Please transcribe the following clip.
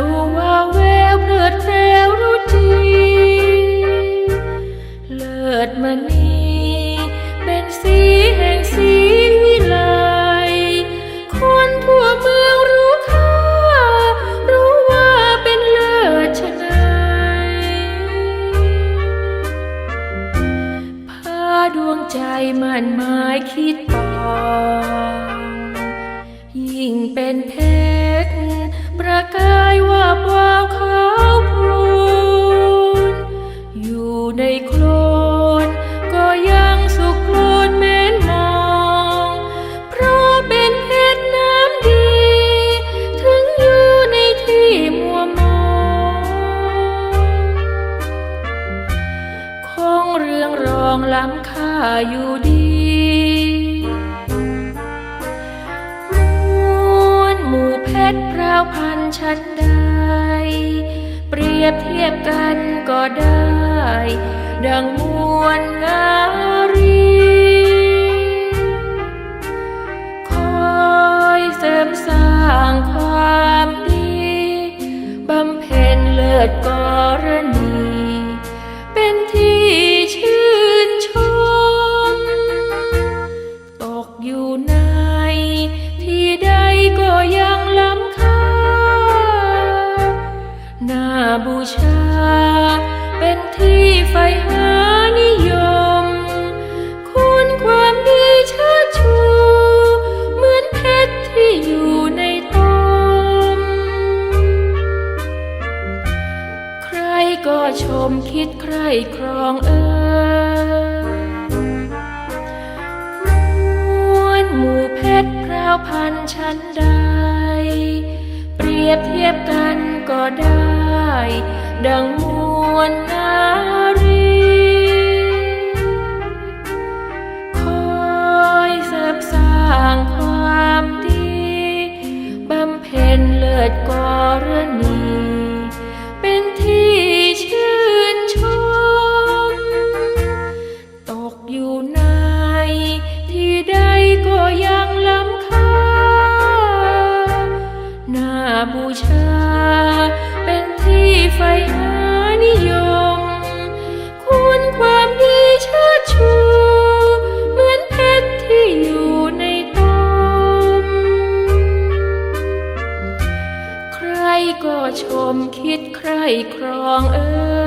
วว่าเววเลิดแถวรู้จีเลิศมณีเป็นสีแห่งสีวิไลคนทั่วเมืองรู้ค่ารู้ว่าเป็นเลิศชนายพาดวงใจมันหมายคิดต่อยิ่งเป็นเพ รื่องรองล้ำค่าอยู่ดีมวลหมู่เพชรพราวพันชั้นใด เปรียบเทียบกันก็ได้ ดังมวลงา ชา เป็นที่ไฟหานิยม คุณความดีเชิดชู เหมือนเพชรที่อยู่ในตม ใครก็ชมคิดใครครองเอ่มวลหมู่เพชรพราวพันชั้นใด เปรียบเทียบกันก็ได้ ดังมวลนารี ชา เป็นที่ไฟหานิยม คุณความดีเชิดชู เหมือนเพชรที่อยู่ในตม ใครก็ชมคิดใครครองเออ